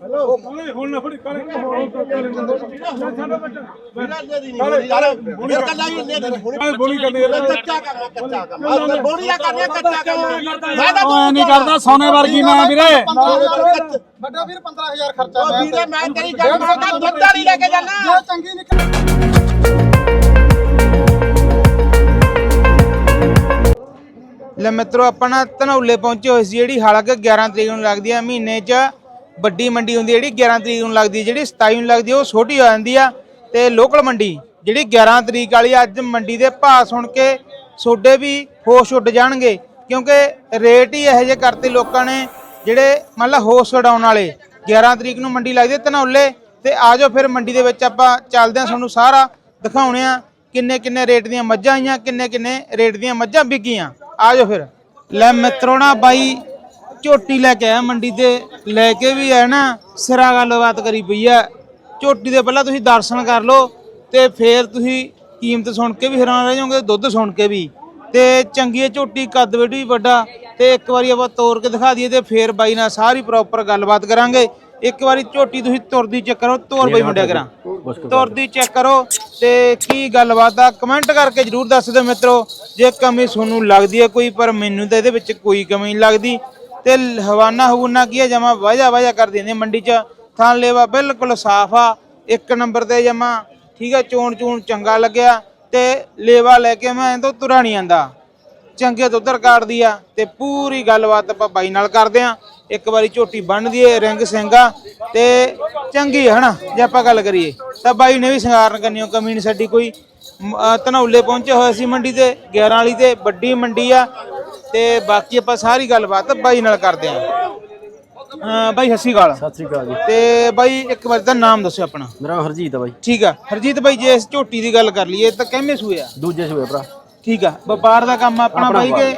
ਹੁਣ ਨਾ ਫੜੀ ਕਾਲੇ। ਬੋਲੀ ਕਰਦੇ ਉਹ ਨਹੀਂ ਕਰਦਾ। ਸੋਨੇ ਵਰਗੀ ਮੈਂ ਵੀਰੇ। ਵੱਡਾ ਵੀਰ 15000 ਖਰਚਾ ਮੈਂ ਵੀਰੇ ਮੈਂ ਤੇਰੀ ਗੱਲ ਕਰਦਾ। ਦੁੱਧ ਵਾਲੀ ਲੈ ਕੇ ਜਾਣਾ ਜੇ ਚੰਗੀ ਨਿਕਲ। ਲੈ ਮਿੱਤਰੋ ਆਪਾਂ ਨਾ ਧਨੌਲੇ ਪਹੁੰਚੇ ਹੋਏ ਸੀ ਜਿਹੜੀ ਹਾਲਾਂਕਿ 11 ਤਰੀਕ ਨੂੰ ਲੱਗਦੀ ਆ ਮਹੀਨੇ 'ਚ ਵੱਡੀ ਮੰਡੀ ਹੁੰਦੀ ਜਿਹੜੀ 11 ਤਰੀਕ ਨੂੰ ਲੱਗਦੀ ਜਿਹੜੀ 27 ਨੂੰ ਲੱਗਦੀ ਉਹ ਛੋਟੀ ਹੋ ਜਾਂਦੀ ਆ। ਤੇ ਲੋਕਲ ਮੰਡੀ, ਜਿਹੜੀ 11 ਤਰੀਕ ਵਾਲੀ ਅੱਜ ਮੰਡੀ ਦੇ ਭਾਅ ਸੁਣ ਕੇ ਸੋਡੇ ਵੀ ਹੋਸ਼ ਉੱਡ ਜਾਣਗੇ, ਕਿਉਂਕਿ ਰੇਟ ਹੀ ਇਹੋ ਜਿਹੇ ਕਰਤੇ ਲੋਕਾਂ ਨੇ ਜਿਹੜੇ ਮੰਨ ਲਾ ਹੋਸ਼ ਉਡਾਉਣ ਵਾਲੇ। 11 ਤਰੀਕ ਨੂੰ ਮੰਡੀ ਲੱਗਦੀ ਹੈ ਧਨੌਲੇ, ਤੇ ਆਜੋ ਫਿਰ ਮੰਡੀ ਦੇ ਵਿੱਚ ਆਪਾਂ ਚੱਲਦੇ ਹਾਂ ਤੁਹਾਨੂੰ ਸਾਰਾ ਦਿਖਾਉਣੇ ਆ ਕਿੰਨੇ ਕਿੰਨੇ ਰੇਟ ਦੀਆਂ ਮੱਝਾਂ ਆਈਆਂ, ਕਿੰਨੇ ਕਿੰਨੇ ਰੇਟ ਦੀਆਂ ਮੱਝਾਂ ਵਿਕੀਆਂ। ਆਜੋ ਫਿਰ। ਲੈ ਮਿੱਤਰੋ ਨਾ ਬਾਈ ਝੋਟੀ ਲੈ ਕੇ ਆਇਆ ਮੰਡੀ ਤੇ, ਲੈ ਕੇ ਵੀ ਆਇਆ ਨਾ, ਸਿਰਾ ਗੱਲਬਾਤ ਕਰੀ ਪਈ ਆ। ਝੋਟੀ ਦੇ ਪਹਿਲਾਂ ਤੁਸੀਂ ਦਰਸ਼ਨ ਕਰ ਲਓ ਤੇ ਫੇਰ ਤੁਸੀਂ ਕੀਮਤ ਸੁਣ ਕੇ ਵੀ ਹੈਰਾਨ ਰਹਿ ਜਾਓਗੇ, ਦੁੱਧ ਸੁਣ ਕੇ ਵੀ। ਤੇ ਚੰਗੀ ਹੈ ਝੋਟੀ, ਕੱਦ ਵੇਟ ਵੀ ਵੱਡਾ, ਤੇ ਇੱਕ ਵਾਰੀ ਆਪਾਂ ਤੋੜ ਕੇ ਦਿਖਾ ਦਈਏ ਤੇ ਫੇਰ ਬਾਈ ਨਾਲ ਸਾਰੀ ਪ੍ਰੋਪਰ ਗੱਲਬਾਤ ਕਰਾਂਗੇ। ਇੱਕ ਵਾਰੀ ਝੋਟੀ ਤੁਸੀਂ ਤੁਰਦੀ ਚੈੱਕ ਕਰੋ, ਤੋਰ ਬਈ ਮੁੰਡਿਆ ਕਰਾਂ। ਤੁਰਦੀ ਚੈੱਕ ਕਰੋ ਤੇ ਕੀ ਗੱਲਬਾਤ ਆ ਕਮੈਂਟ ਕਰਕੇ ਜਰੂਰ ਦੱਸ ਦਿਓ ਮਿੱਤਰੋ। ਜੇ ਕਮੀ ਤੁਹਾਨੂੰ ਲੱਗਦੀ ਹੈ ਕੋਈ, ਪਰ ਮੈਨੂੰ ਤਾਂ ਇਹਦੇ ਵਿੱਚ ਕੋਈ ਕਮੀ ਨਹੀਂ ਲੱਗਦੀ। ਤੇ ਹਵਾਨਾ ਹਵੂਨਾ ਕੀ ਹੈ? ਜਮਾ ਵਾਜਾ ਵਾਜਾ ਕਰ ਦਿੰਦੇ ਮੰਡੀ 'ਚ। ਥਾਂ ਲੇਵਾ ਬਿਲਕੁਲ ਸਾਫ਼ ਆ। ਇੱਕ ਨੰਬਰ ਤੇ ਜਮਾ, ਠੀਕ ਹੈ, ਚੋਣ ਚੂਣ ਚੰਗਾ ਲੱਗਿਆ। ਤੇ ਲੇਵਾ ਲੈ ਕੇ ਮੈਂ ਤੋਂ ਤੁਰਾ ਨਹੀਂ ਆਂਦਾ ਚੰਗੇ ਦੁੱਧ ਰਿਕਾਰਡ ਦੀ ਆ ਤੇ ਪੂਰੀ ਗੱਲਬਾਤ ਆਪਾਂ ਬਾਈ ਨਾਲ ਕਰਦੇ ਆ। ਇੱਕ ਵਾਰੀ ਝੋਟੀ ਬੰਨ੍ਹਦੀ ਏ ਰਿੰਗ ਸਿੰਘਾ ਤੇ ਚੰਗੀ ਹੈ ਹਨਾ? ਜੇ ਆਪਾਂ ਗੱਲ ਕਰੀਏ, ਤਾਂ ਬਾਈ ਨੇ ਵੀ ਸ਼ਿੰਗਾਰਨ ਕਰਨੀ ਉਹ ਕਮੀ ਨਹੀਂ ਸਾਡੀ ਕੋਈ। ਮ- ਧਨੌਲੇ ਪਹੁੰਚੇ ਹੋਏ ਸੀ ਮੰਡੀ ਤੇ 11 ਵਾਲੀ ਤੇ, ਵੱਡੀ ਮੰਡੀ ਆ। ਤੇ ਬਾਕੀ ਆਪਾਂ ਸਾਰੀ ਗੱਲਬਾਤ ਬਾਈ ਨਾਲ ਕਰਦੇ ਆ। ਹਾਂ ਬਾਈ ਹੱਸੀ ਗਾਲ ਸਤਿ ਸ੍ਰੀ ਅਕਾਲ ਜੀ। ਤੇ ਬਾਈ ਇੱਕ ਵਾਰ ਦਾ ਨਾਮ ਦੱਸਿਓ ਆਪਣਾ। ਮੇਰਾ ਹਰਜੀਤ ਆ ਬਾਈ। ਠੀਕ ਆ। ਹਰਜੀਤ ਬਾਈ ਜੇ ਇਸ ਝੋਟੀ ਦੀ ਗੱਲ ਕਰ ਲਈਏ ਤਾਂ ਕਿੰਨੇ ਸੂਏ ਆ? ਦੂਜੇ ਸੂਏ ਭਰਾ। ਠੀਕ ਆ। ਵਪਾਰ ਦਾ ਕੰਮ ਆਪਣਾ ਬਾਈ ਕੇ?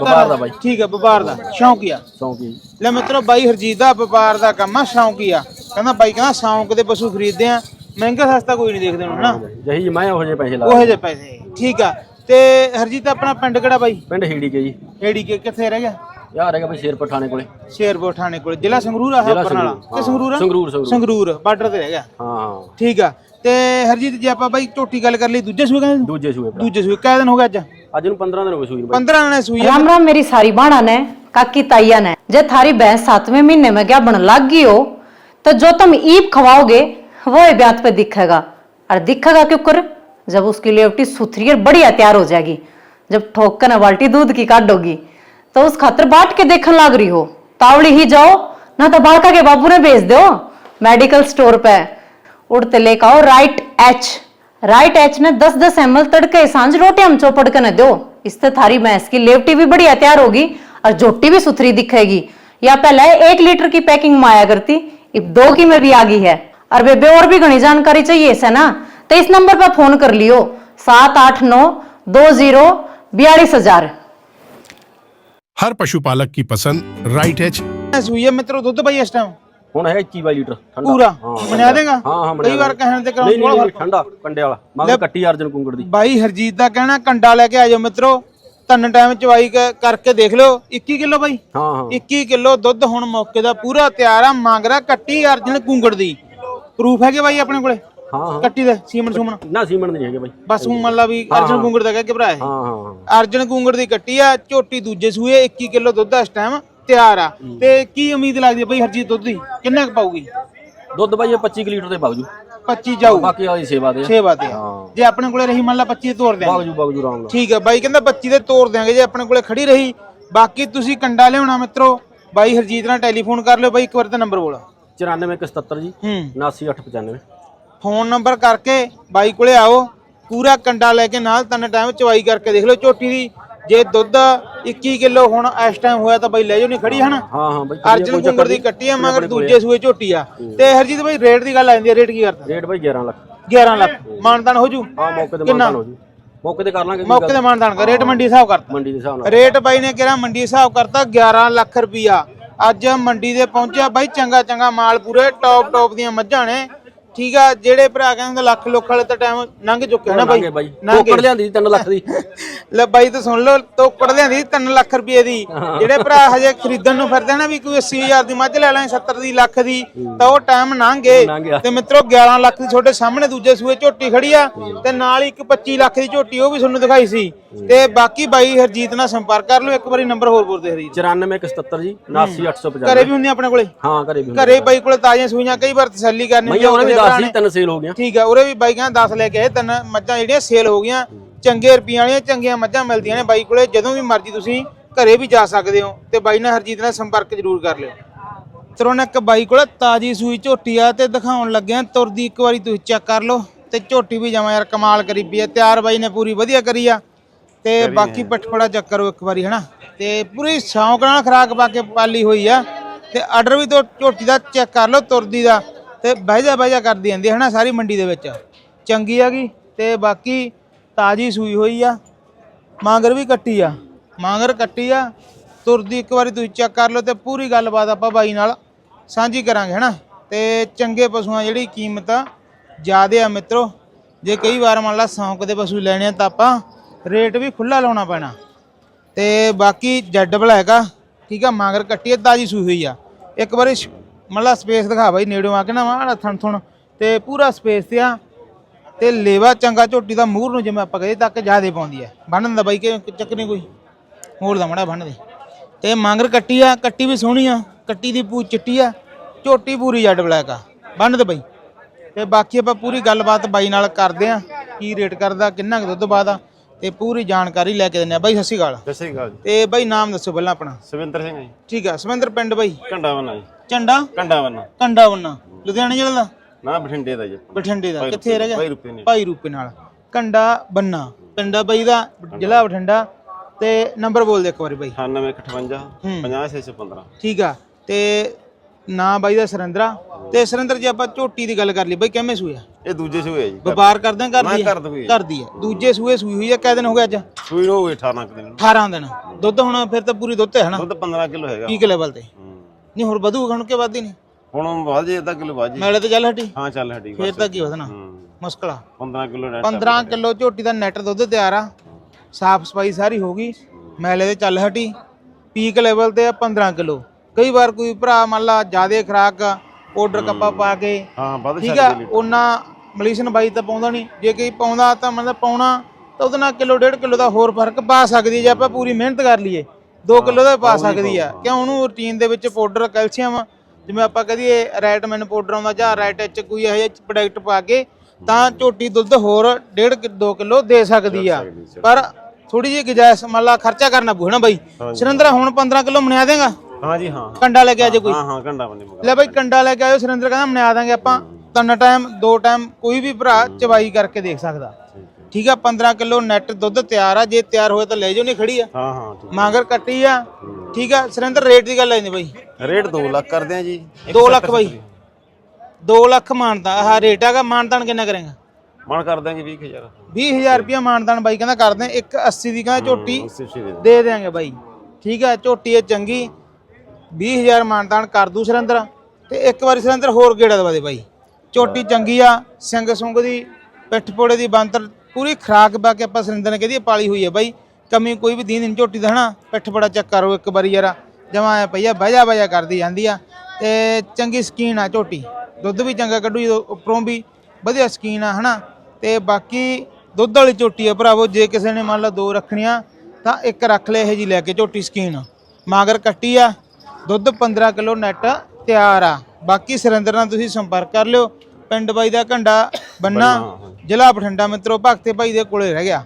ਵਪਾਰ ਦਾ ਬਾਈ। ਠੀਕ ਆ ਵਪਾਰ ਦਾ। ਸ਼ੌਂਕੀ ਆ। ਸੌਂਕੀ ਲੈ ਮਿੱਤਰੋ ਬਾਈ ਹਰਜੀਤ ਦਾ ਵਪਾਰ ਦਾ ਕੰਮ ਆ ਸ਼ੌਂਕੀ ਆ। ਕਹਿੰਦਾ ਬਾਈ ਕਹਿੰਦਾ ਸ਼ੌਂਕ ਦੇ ਪਸ਼ੂ ਖਰੀਦਦੇ ਆ। ਮਹਿੰਗਾ ਸਸਤਾ ਕੋਈ ਨਹੀਂ ਦੇਖਦੇ ਹੁਣ ਨਾ। ਜਹੀ ਜੀ ਮੈਂ ਉਹ ਜਿਹੇ ਪੈਸੇ ਲਾ ਉਹੋ ਜਿਹੇ ਪੈਸੇ। ਠੀਕ ਆ। ਤੇ ਹਰਜੀਤ ਆਪਣਾ ਪਿੰਡ ਕਿਹੜਾ ਬਾਈ ਪਿੰਡ ਹੀੜੀ ਕੇ ਜੀ ਏੜੀ ਕੇ ਕਿੱਥੇ ਰਹਿ ਗਿਆ ਯਾਰ ਹੈਗਾ ਬਾਈ ਸ਼ੇਰਪੁਰ ਥਾਣੇ ਕੋਲੇ ਸ਼ੇਰਪੁਰ ਥਾਣੇ ਕੋਲ ਜ਼ਿਲ੍ਹਾ ਸੰਗਰੂਰ ਆ ਜ਼ਿਲ੍ਹਾ ਬਰਨਾਲਾ ਸੰਗਰੂਰ, ਕਿ ਸੰਗਰੂਰ ਆ ਸੰਗਰੂਰ, ਸੰਗਰੂਰ। ਸੰਗਰੂਰ ਬਾਰਡਰ ਤੇ ਰਹਿ ਗਿਆ ਹਾਂ ਹਾਂ ਠੀਕ ਆ ਤੇ ਹਰਜੀਤ ਜੇ ਆਪਾਂ ਬਾਈ ਝੋਟੀ ਗੱਲ ਕਰ ਲਈ ਦੂਜੇ ਸੂਏ ਕਹਿੰਦੇ ਦੂਜੇ ਸੂਏ ਭਰਾ ਦੂਜੇ ਸੂਏ ਕਿੰਨੇ ਦਿਨ ਹੋ ਗਏ ਅੱਜ ਅੱਜ ਨੂੰ 15 ਦਿਨ ਹੋ ਗਏ ਸੂਈ ਨੂੰ ਬਾਈ 15 ਦਿਨ ਸੂਈ ਆ राम राम मेरी सारी बाणा ने काकी ताइया ने जे थारी भैंस सातवें महीने में क्या बन लाग गई हो तो जो तुम ईप खवाओगे वो ही ब्यात पे दिखेगा और दिखेगा क्यों कर जब उसकी लेवटी सुथरी और बढ़िया तैयार हो जाएगी, जब ठोक कर ना बाल्टी दूध की काटोगी तो उस खातर बाट के देखने लाग रही हो। तावड़ी ही जाओ, ना तो बालका के बाबू ने भेज दो। मेडिकल स्टोर पे। उड़ते लेकर आओ राइट एच राइट एच ने 10 10 एम तड़के साँझ रोटी हम चौपड़ के न दो। इससे थारी भैंस की लेवटी भी बढ़िया तैयार होगी और झोटी भी सुथरी दिखेगी। या पहले एक लीटर की पैकिंग माया करती अब दो की में भी आ गई है। और बेबे और भी घनी जानकारी चाहिए इसे ना तो इस नंबर पर फोन कर लियो सात आठ नौ दो जीरो बयालीस हजार हर पशुपालक की पसंद राइट एच ਸੂਈ ਆ ਮਿੱਤਰੋ ਦੁੱਧ ਬਾਈ ਇਸ ਟਾਈਮ ਹੁਣ ਹੈਗਾ 21 ਬਾਈ ਲੀਟਰ ਠੰਡਾ ਪੂਰਾ ਹਾਂ, ਮਨਾ ਦੇਗਾ ਹਾਂ ਹਾਂ ਕਈ ਵਾਰ ਕਹਿਣ ਤੇ ਕਰਾਉਂ ਨਹੀਂ ਨਹੀਂ ਥੋੜਾ ਨਹੀਂ, ਠੰਡਾ ਕੰਡੇ ਵਾਲਾ ਮੰਗ ਕੱਟੀ ਅਰਜਨ ਕੁੰਗੜ ਦੀ ਬਾਈ ਹਰਜੀਤ ਦਾ ਕਹਿਣਾ ਕੰਡਾ ਲੈ ਕੇ ਆਜੋ ਮਿੱਤਰੋ ਤਿੰਨ ਟਾਈਮ ਚਵਾਈ ਕ- ਕਰਕੇ ਦੇਖ ਲਿਓ 21 ਕਿਲੋ ਬਾਈ ਹਾਂ ਹਾਂ 21 ਕਿਲੋ ਦੁੱਧ ਹੁਣ ਮੌਕੇ ਦਾ ਪੂਰਾ ਤਿਆਰ ਆ ਮੰਗ ਰਿਹਾ ਕੱਟੀ ਅਰਜਨ ਕੁੰਗੜ ਦੀ ਪ੍ਰੂਫ ਹੈਗੇ ਬਾਈ ਆਪਣੇ ਕੋਲੇ ਹਾਂ ਹਾਂ। ਕੱਟੀ ਦੇ ਸੀਮਨ ਸੁਮਨ। ਨਾ ਸੀਮਨ ਨਹੀਂ ਹੈਗੇ ਬਾਈ। ਬਸ ਹੁਣ ਮੰਨ ਲਾ ਵੀ ਅਰਜਨ ਕੁੰਗੜ ਦਾ ਕਹਿ ਕੇ ਭਰਾ ਇਹ ਹਾਂ ਹਾਂ ਹਾਂ। ਅਰਜਨ ਕੁੰਗੜ ਦੀ ਕੱਟੀ ਆ ਝੋਟੀ ਦੂਜੇ ਸੂਏ 21 ਕਿਲੋ ਦੁੱਧ ਇਸ ਟਾਈਮ ਤਿਆਰ ਆ। ਤੇ ਕੀ ਉਮੀਦ ਲੱਗਦੀ ਹੈ ਬਾਈ ਹਰਜੀਤ ਦੁੱਧ ਦੀ? ਕਿੰਨਾ ਕੁ ਪਾਊਗੀ? ਦੁੱਧ ਬਾਈ ਇਹ 25 ਕੁ ਲੀਟਰ ਤੇ ਬਾਗਜੂ 25 ਜਾਊ। ਬਾਕੀ ਵਾਲੀ ਸੇਵਾ ਦੇ 6 ਵਾਤੇ ਹਾਂ। ਜੇ ਆਪਣੇ ਕੋਲੇ ਰਹੀ ਮੰਨ ਲਾ 25 ਤੋਰ ਦਿਆਂਗੇ। ਬਾਗਜੂ ਬਾਗਜੂ ਆਰਾਮ ਨਾਲ ਠੀਕ ਹੈ ਬਾਈ ਕਹਿੰਦਾ 25 ਦੇ ਤੋਰ ਦਿਆਂਗੇ ਜੇ ਆਪਣੇ ਕੋਲੇ ਖੜੀ ਰਹੀ। ਬਾਕੀ ਤੁਸੀਂ ਕੰਡਾ ਲਿਆਉਣਾ ਮਿੱਤਰੋ ਬਾਈ ਹਰਜੀਤ ਨਾਲ ਟੈਲੀਫੋਨ ਕਰ ਲਿਓ ਬਾਈ ਇੱਕ ਵਾਰ ਤਾਂ ਨੰਬਰ ਬੋਲ। 9477 ਜੀ ਹੂੰ। 79895 ਫੋਨ ਨੰਬਰ ਕਰਕੇ ਬਾਈ ਕੋਲੇ ਆਓ ਪੂਰਾ ਕੰਡਾ ਲੈ ਕੇ ਨਾਲ ਤਿੰਨ ਟਾਈਮ ਚਵਾਈ ਕਰਕੇ ਦੇਖ ਲਓ ਝੋਟੀ ਦੀ। ਜੇ ਦੁੱਧ 21 ਕਿਲੋ ਹੁਣ ਇਸ ਟਾਈਮ ਹੋਇਆ ਤਾਂ ਬਾਈ ਲੈ ਜਾਓ ਨਹੀਂ ਖੜੀ ਹਨਾ? ਹਾਂ ਹਾਂ ਬਾਈ ਅਰਜਨ ਦੀ ਕੱਟੀ ਆ ਮਗਰ ਦੂਜੇ ਸੂਏ ਝੋਟੀ ਆ। ਤੇ ਹਰਜੀਤ ਬਾਈ ਰੇਟ ਦੀ ਗੱਲ ਆ ਜਾਂਦੀ ਆ ਰੇਟ ਕੀ ਕਰਦਾ? ਰੇਟ ਬਾਈ 11 ਲੱਖ। 11 ਲੱਖ। ਮਾਨਦਾਨ ਹੋ ਜੂ? ਹਾਂ ਮੌਕੇ ਤੇ? ਮਾਨਦਾਨ ਹੋ ਜੂ। ਮੌਕੇ ਤੇ ਕਰ ਲਾਂਗੇ ਮੌਕੇ ਤੇ ਮਾਨਦਾਨ ਕਰ। ਰੇਟ ਮੰਡੀ ਹਿਸਾਬ ਕਰਤਾ। ਮੰਡੀ ਦੇ ਹਿਸਾਬ ਨਾਲ। ਰੇਟ ਬਾਈ ਨੇ ਕਿਹਾ ਮੰਡੀ ਹਿਸਾਬ ਕਰਤਾ 11 ਲੱਖ ਰੁਪਈਆ। ਅੱਜ ਮੰਡੀ ਦੇ ਪਹੁੰਚਿਆ ਬਾਈ ਚੰਗਾ ਚੰਗਾ ਮਾਲ ਪੂਰੇ ਟੌਪ ਟੌਪ ਦੀਆਂ ਮੱਝਾਂ ਨੇ। ਠੀਕ ਆ ਜਿਹੜੇ ਭਰਾ ਕਹਿੰਦੇ ਲੱਖ ਲੁੱਖ ਵਾਲੇ ਤਾਂ ਟਾਈਮ ਲੰਘ ਚੁੱਕਿਆ ਨਾ ਬਾਈ? ਲੰਘੇ ਬਾਈ। ਲੰਘ ਟੋਕੜ। ਲਿਆਂਦੀ 3 ਲੱਖ ਦੀ। ਲੈ ਬਾਈ ਤੂੰ ਸੁਣ ਲਓ ਤੋਕੜ ਲਿਆਂਦੀ 3 ਲੱਖ ਰੁਪਏ ਦੀ। ਜਿਹੜੇ ਭਰਾ ਹਜੇ ਖਰੀਦਣ ਨੂੰ ਫਿਰਦੇ ਨਾ ਵੀ ਕੋਈ 80000 ਦੀ ਮੱਝ ਲੈ ਲਾਂ 70 ਦੀ ਲੱਖ ਦੀ ਤਾਂ ਉਹ ਟਾਈਮ ਲੰਘ ਗਏ। ਲੰਘ ਗਿਆ। ਤੇ ਮਿੱਤਰੋ 11 ਲੱਖ ਦੀ ਤੁਹਾਡੇ ਸਾਹਮਣੇ ਦੂਜੇ ਸੂਏ ਝੋਟੀ ਖੜੀ ਆ ਤੇ ਨਾਲ ਹੀ ਇੱਕ 25 ਲੱਖ ਦੀ ਝੋਟੀ ਉਹ ਵੀ ਤੁਹਾਨੂੰ ਦਿਖਾਈ ਸੀ। ਤੇ ਬਾਕੀ ਬਾਈ ਹਰਜੀਤ ਨਾਲ ਸੰਪਰਕ ਕਰ ਲਓ ਇੱਕ ਵਾਰੀ ਨੰਬਰ ਹੋਰ ਬੋਲ ਦੇ ਹਰਜੀਤ 94177 ਜੀ 79895 ਘਰੇ ਵੀ ਹੁੰਦੇ ਆਪਣੇ ਕੋਲੇ? ਹਾਂ ਘਰੇ ਵੀ ਹੁੰਦੇ। ਘਰੇ ਬਾਈ ਕੋਲੇ ਤਾਜ਼ੀਆਂ ਸੂਈਆਂ ਕਈ ਵਾਰ ਤਸੱਲੀ ਕਰਨੀ ਮੈਂ ਉਹਨੇ ਵੀ ਦੱਸ ਦੀ ਤਿੰਨ ਸੇਲ ਹੋ ਗਈਆਂ। ਠੀਕ ਆ ਉਰੇ ਵੀ ਬਾਈ ਕਹਿੰਦਾ 10 ਲੈ ਕੇ ਆਏ ਤਿੰਨ ਮੱਝਾਂ ਜਿਹੜੀਆਂ ਸੇਲ ਹੋ ਗਈਆਂ। ਚੰਗੇ ਰੁਪਈਆਂ ਵਾਲੀਆਂ ਚੰਗੀਆਂ ਮੱਝਾਂ ਮਿਲਦੀਆਂ ਨੇ ਬਾਈ ਕੋਲੇ ਜਦੋਂ ਵੀ ਮਰਜ਼ੀ ਤੁਸੀਂ ਘਰੇ ਵੀ ਜਾ ਸਕਦੇ ਹੋ ਤੇ ਬਾਈ ਨਾਲ ਹਰਜੀਤ ਨਾਲ ਸੰਪਰਕ ਜ਼ਰੂਰ ਕਰ ਲਿਓ। ਤਰੋਂ ਇੱਕ ਬਾਈ ਕੋਲੇ ਤਾਜੀ ਸੂਈ ਝੋਟੀ ਆ ਤੇ ਦਿਖਾਉਣ ਲੱਗਿਆ ਤੁਰਦੀ ਇੱਕ ਵਾਰੀ ਤੁਸੀਂ ਚੈੱਕ ਕਰ ਲਓ ਤੇ ਝੋਟੀ ਵੀ ਜਮਾ ਯਾਰ ਕਮਾਲ ਕਰੀ ਪਈ ਆ ਤਿਆਰ ਬਾਈ ਨੇ ਪੂਰੀ ਵਧੀਆ ਕਰੀ ਆ ਤੇ ਬਾਕੀ ਪਟਪੜਾ ਚੈੱਕ ਕਰੋ ਇੱਕ ਵਾਰੀ ਹਨਾ? ਤੇ ਪੂਰੀ ਸ਼ੌਂਕ ਨਾਲ ਖਰਾਕ ਪਾ ਕੇ ਪਾਲੀ ਹੋਈ ਆ ਤੇ ਆਰਡਰ ਵੀ ਤੋਂ ਝੋਟੀ ਦਾ ਚੈੱਕ ਕਰ ਲਓ ਤੁਰਦੀ ਦਾ। ਤੇ ਬਹਿਜਾ ਬਹਿਜਾ ਕਰਦੀ ਜਾਂਦੀ ਹੈ ਨਾ ਸਾਰੀ ਮੰਡੀ ਦੇ ਵਿੱਚ। ਚੰਗੀ ਹੈਗੀ ਤੇ ਬਾਕੀ ਤਾਜੀ ਸੂਈ ਹੋਈ ਆ। ਮਾਂਗਰ ਵੀ ਕੱਟੀ ਆ। ਮਾਂਗਰ ਕੱਟੀ ਆ। ਤੁਰਦੀ ਇੱਕ ਵਾਰੀ ਤੁਸੀਂ ਚੈੱਕ ਕਰ ਲਓ ਤੇ ਪੂਰੀ ਗੱਲਬਾਤ ਆਪਾਂ ਬਾਈ ਨਾਲ ਸਾਂਝੀ ਕਰਾਂਗੇ, ਹਨਾ। ਤੇ ਚੰਗੇ ਪਸ਼ੂਆਂ ਜਿਹੜੀ ਕੀਮਤ ਜ਼ਿਆਦੇ ਆ ਮਿੱਤਰੋ। ਜੇ ਕਈ ਵਾਰ ਮੰਨ ਲਾ ਸੌਂਕ ਦੇ ਪਸ਼ੂ ਲੈਣੇ ਆ ਤਾਂ ਆਪਾਂ ਰੇਟ ਵੀ ਖੁੱਲਾ ਲਾਉਣਾ ਪੈਣਾ। ਤੇ ਬਾਕੀ ਜੈਡ ਬਲੈਕ ਆ ਠੀਕ ਆ, ਮਾਂਗਰ ਕੱਟੀ ਆ, ਤਾਜੀ ਸੂਈ ਹੋਈ ਆ। ਇੱਕ ਵਾਰੀ ਸ਼- ਮੰਨ ਲਾ ਸਪੇਸ ਦਿਖਾ ਬਾਈ ਨੇੜੋਂ ਆ ਕੇ ਨਾ ਮਾੜਾ ਥਣ ਥਣ। ਤੇ ਪੂਰਾ ਸਪੇਸ ਤੇ ਆ। ਤੇ ਲੇਵਾ ਚੰਗਾ ਝੋਟੀ ਦਾ ਮੂਹਰ ਨੂੰ ਜਿਵੇਂ ਆਪਾਂ ਕਹੇ ਤੱਕ ਜਿਆਦੇ ਪਾਉਂਦੀ ਹੈ। ਬੰਨਣ ਦਾ ਬਾਈ ਕਿ ਚੱਕਰ ਨਹੀਂ ਕੋਈ? ਹੋਰ ਦਾ ਮੜਾ ਬੰਨ ਦੇ। ਤੇ ਮਾਂਗਰ ਕੱਟੀ ਆ ਕੱਟੀ ਵੀ ਸੋਹਣੀ ਆ ਕੱਟੀ ਦੀ ਪੂਛ ਚਿੱਟੀ ਆ ਝੋਟੀ ਪੂਰੀ ਜੱਡ ਬਲੈਕ ਆ। ਬੰਨ ਦੇ ਬਾਈ। ਤੇ ਬਾਕੀ ਆਪਾਂ ਪੂਰੀ ਗੱਲਬਾਤ ਬਾਈ ਨਾਲ ਕਰਦੇ ਆ ਕੀ ਰੇਟ ਕਰਦਾ ਕਿੰਨਾ ਕੁ ਦੁੱਧ ਬਾਦ ਤੇ ਪੂਰੀ ਜਾਣਕਾਰੀ ਲੈ ਕੇ ਦਿੰਦੇ ਆ। ਬਾਈ ਸ਼੍ਰੀ ਅਕਾਲ। ਸਤਿ ਸ਼੍ਰੀ ਅਕਾਲ ਜੀ। ਤੇ ਬਾਈ ਨਾਮ ਦੱਸੋ ਪਹਿਲਾਂ ਆਪਣਾ। ਸਵਿੰਦਰ ਸਿੰਘ ਜੀ। ਠੀਕ ਆ ਸਮਿੰਦਰ ਪਿੰਡ ਬਾਈ। ਕੰਡਾ ਵੰਨਾ ਜੀ। ਝੰਡਾ? ਕੰਡਾ ਵੰਨਾ ਕੰਡਾ ਵੰਨਾ ਲੁਧਿਆਣੇ ਜ਼ਿਲ੍ਹਾ ਦਾ? ਨਾ ਬਠਿੰਡੇ ਦਾ ਜੀ ਬਠਿੰਡੇ ਦਾ। ਕਿੱਥੇ ਰਹਿ ਗਿਆ? ਭਾਈ ਰੂਪੇ ਨੇ। ਭਾਈ ਰੂਪੇ ਨਾਲ। ਕੰਡਾ ਬੰਨਾ ਪਿੰਡਾ ਬਾਈ ਦਾ ਜ਼ਿਲ੍ਹਾ ਬਠਿੰਡਾ। ਤੇ ਨੰਬਰ ਬੋਲ ਦੇ ਇੱਕ ਵਾਰੀ ਬਾਈ। 9858 50615 ਠੀਕ ਆ। ਤੇ ਨਾਂ ਬਾਈ ਦਾ ਸਰਿੰਦਰਾ। ਤੇ ਸਰਿੰਦਰ ਜੀ ਆਪਾਂ ਝੋਟੀ ਦੀ ਗੱਲ ਕਰ ਲਈ ਬਾਈ ਕਿਵੇਂ ਸੂਇਆ ਇਹ ਦੂਜੇ ਸੂਏ ਹੈ ਜੀ। ਵਪਾਰ ਕਰਦੇ ਆ ਕਰਦੀ ਆ? ਕਰਦਾ ਆ। ਦੂਜੇ ਸੂਏ ਸੂਈ ਹੋਈ ਆ ਕਿਹ ਦਿਨ ਹੋ ਗਏ ਅੱਜ? ਸੂਈ ਹੋ ਗਈ 18 ਕੁ ਦਿਨ। 18 ਦਿਨ। ਦੁੱਧ ਹੁਣ ਫਿਰ ਤਾਂ ਪੂਰੀ ਦੁੱਧ ਹੈ ਹਨਾ ਦੁੱਧ 15 ਕਿਲੋ ਹੈਗਾ। ਪੀਕ ਲੈਵਲ ਤੇ? ਹੂੰ। ਨਹੀਂ ਹੋਰ ਵਧੂਗਾ ਹੁਣ ਕਿ ਵੱਧਦੀ ਨਹੀਂ? ਹੁਣ ਵੱਧ ਜੇ ਅੱਧਾ ਕਿਲੋ ਵੱਧ ਜੀ। ਨਾਲੇ ਤੇ ਚੱਲ ਹਟੀ। ਹਾਂ ਚੱਲ ਹਟੀ ਫਿਰ ਤਾਂ ਕੀ ਵਧਣਾ। ਮੁਸ਼ਕਲ ਆ। 15 ਕਿਲੋ ਰੈਟ 15 ਕਿਲੋ ਝੋਟੀ ਦਾ ਨੈਟ ਦੁੱਧ ਤਿਆਰ ਆ। ਸਾਫ਼ ਸਫ਼ਾਈ ਸਾਰੀ ਹੋ ਗਈ। ਮੈਲੇ ਤੇ ਚੱਲ ਹਟੀ। ਪੀਕ ਲੈਵਲ ਤੇ ਆ 15 ਕਿਲੋ। ਕਈ ਵਾਰ ਕੋਈ ਭਰਾ ਮੰਨ ਲਾ ਜਿਆਦੇ ਖਰਾਕ ਪਾਊਡਰ ਕੱਪਾ ਪਾ ਕੇ। ਹਾਂ ਵੱਧ ਠੀਕ ਆ ਉਹਨਾਂ ਮਲੀਸ਼ਨ ਬਾਈ ਤਾਂ ਪਾਉਂਦਾ ਨਹੀਂ। ਜੇ ਕੋਈ ਪਾਉਂਦਾ ਤਾਂ ਮਤਲਬ ਪਾਉਣਾ ਤਾਂ ਉਹਦੇ ਨਾਲ ਕਿਲੋ ਡੇਢ ਕਿਲੋ ਦਾ ਹੋਰ ਫ਼ਰਕ ਪਾ ਸਕਦੀ ਜੇ ਆਪਾਂ ਪੂਰੀ ਮਿਹਨਤ ਕਰ ਲਈਏ। 2 ਕਿਲੋ ਦਾ ਪਾ ਸਕਦੀ ਆ। ਕਿਉਂ ਉਹਨੂੰ ਰੂਟੀਨ ਦੇ ਵਿੱਚ ਪਾਊਡਰ ਕੈਲਸ਼ੀਅਮ ਜਿਵੇਂ ਆਪਾਂ ਕਹਦੀਏ ਰੈਟਮੈਨ ਪਾਊਡਰ ਆਉਂਦਾ ਜਾਂ ਰੈਟ ਚ ਕੋਈ ਇਹੋ ਜਿਹਾ ਪ੍ਰੋਡਕਟ ਪਾ ਕੇ ਤਾਂ ਝੋਟੀ ਦੁੱਧ ਹੋਰ ਡੇਢ 2 ਕਿਲੋ ਦੇ ਸਕਦੀ ਆ। ਪਰ ਥੋੜੀ ਜਿਹੀ ਗੁਜਾਇਸ਼ ਮੰਨ ਲਾ ਖਰਚਾ ਕਰਨਾ ਪਊ ਨਾ ਬਾਈ? ਸੁਰਿੰਦਰ ਹੁਣ 15 ਕਿਲੋ ਮਨਿਆ ਦੇਗਾ? ਹਾਂ ਜੀ ਹਾਂ। ਕੰਡਾ ਲੈ ਕੇ ਆ ਜੇ ਕੋਈ। ਹਾਂ ਹਾਂ ਕੰਡਾ ਬੰਨੇ ਮਗਾ ਲੈ ਬਾਈ ਕੰਡਾ ਲੈ ਕੇ ਆਇਓ ਸੁਰਿੰਦਰ ਕਹਿੰਦਾ ਮਨਾ ਦਾਂਗੇ ਆਪਾਂ। ਤਿੰਨ ਟਾਈਮ ਦੋ ਟਾਈਮ ਕੋਈ ਵੀ ਭਰਾ ਚਵਾਈ ਕਰਕੇ ਦੇਖ ਸਕਦਾ। ਠੀਕ ਆ 15 ਕਿਲੋ ਨੈਟ ਦੁੱਧ ਤਿਆਰ ਆ ਜੇ ਤਿਆਰ ਹੋਏ ਤਾਂ ਲੈ ਜਾਓ ਨਹੀਂ ਖੜੀ ਆ। ਹਾਂ ਹਾਂ ਠੀਕ ਮਾਂਗਰ ਕੱਟੀ ਆ ਠੀਕ ਆ ਸੁਰਿੰਦਰ ਰੇਟ ਦੀ ਗੱਲ ਆయింਦੀ ਬਾਈ। ਰੇਟ 2 ਲੱਖ ਕਰਦੇ ਆ ਜੀ। 2 ਲੱਖ ਬਾਈ। 2 ਲੱਖ ਮਾਨਤਾ ਆਹ ਰੇਟ ਹੈਗਾ ਮਾਨਤਾਨ ਕਿੰਨਾ ਕਰੇਗਾ? ਮਨ ਕਰ ਦਾਂਗੇ 20000 20000 ਰੁਪਇਆ ਮਾਨਤਾਨ ਬਾਈ ਕਹਿੰਦਾ ਕਰਦੇ ਆ। ਇੱਕ 80 ਦੀ ਕਹਿੰਦਾ ਝੋਟੀ ਦੇ ਦੇ ਦੇਾਂਗੇ ਬਾਈ। ਠੀਕ ਆ ਝੋਟੀ ਇਹ ਚੰਗੀ 20000 ਮਾਨਤਾਨ ਕਰ ਦੂ ਸੁਰਿੰਦਰ ਤੇ ਇੱਕ ਵਾਰੀ ਸੁਰਿੰਦਰ ਹੋਰ ਗੇੜਾ ਦਵਾ ਦੇ ਬਾਈ। ਝੋਟੀ ਚੰਗੀ ਆ ਸਿੰਘ ਸੁੰਗ ਦੀ ਪਿੱਠ ਪੋੜੇ ਦੀ ਬੰਤਰ ਪੂਰੀ ਖਰਾਕ ਪਾ ਕੇ ਆਪਾਂ ਸੁਰਿੰਦਰ ਨੇ ਕਹਦੀ ਪਾਲੀ ਹੋਈ ਹੈ ਬਾਈ। ਕਮੀ ਕੋਈ ਵੀ ਦੀਨ ਨਹੀਂ, ਝੋਟੀ ਦਾ ਹਨਾ, ਪਿੱਠ ਬੜਾ ਚੱਕ ਕਰੋ ਇੱਕ ਵਾਰੀ ਯਾਰ। ਜਮਾ ਆ ਪਈਆ ਬਹਿਜਾ ਬਹਿਜਾ ਕਰਦੀ ਜਾਂਦੀ ਆ। ਤੇ ਚੰਗੀ ਸਕੀਨ ਆ ਝੋਟੀ। ਦੁੱਧ ਵੀ ਚੰਗਾ ਕੱਢੂ, ਜਦੋਂ ਉੱਪਰੋਂ ਵੀ ਵਧੀਆ ਸਕੀਨ ਆ ਹਨਾ। ਤੇ ਬਾਕੀ ਦੁੱਧ ਵਾਲੀ ਝੋਟੀ ਆ ਭਰਾਵੋ, ਜੇ ਕਿਸੇ ਨੇ ਮੰਨ ਲਓ ਦੋ ਰੱਖਣੀਆਂ, ਤਾਂ ਇੱਕ ਰੱਖ ਲੈ ਇਹ ਜੀ ਲੈ ਕੇ ਝੋਟੀ ਸਕੀਨ। ਮਾਗਰ ਕੱਟੀ ਆ, ਦੁੱਧ 15 ਕਿਲੋ ਨੈਟ ਤਿਆਰ ਆ। ਬਾਕੀ ਸੁਰਿੰਦਰ ਨਾਲ ਤੁਸੀਂ ਸੰਪਰਕ ਕਰ ਲਿਓ। ਪਿੰਡ ਬਾਈ ਦਾ ਘੰਡਾ ਬੰਨਾ ਜ਼ਿਲ੍ਹਾ ਬਠਿੰਡਾ ਮਿੱਤਰੋ ਭਗਤੇ ਭਾਈ ਦੇ ਕੋਲੇ ਰਹਿ ਗਿਆ।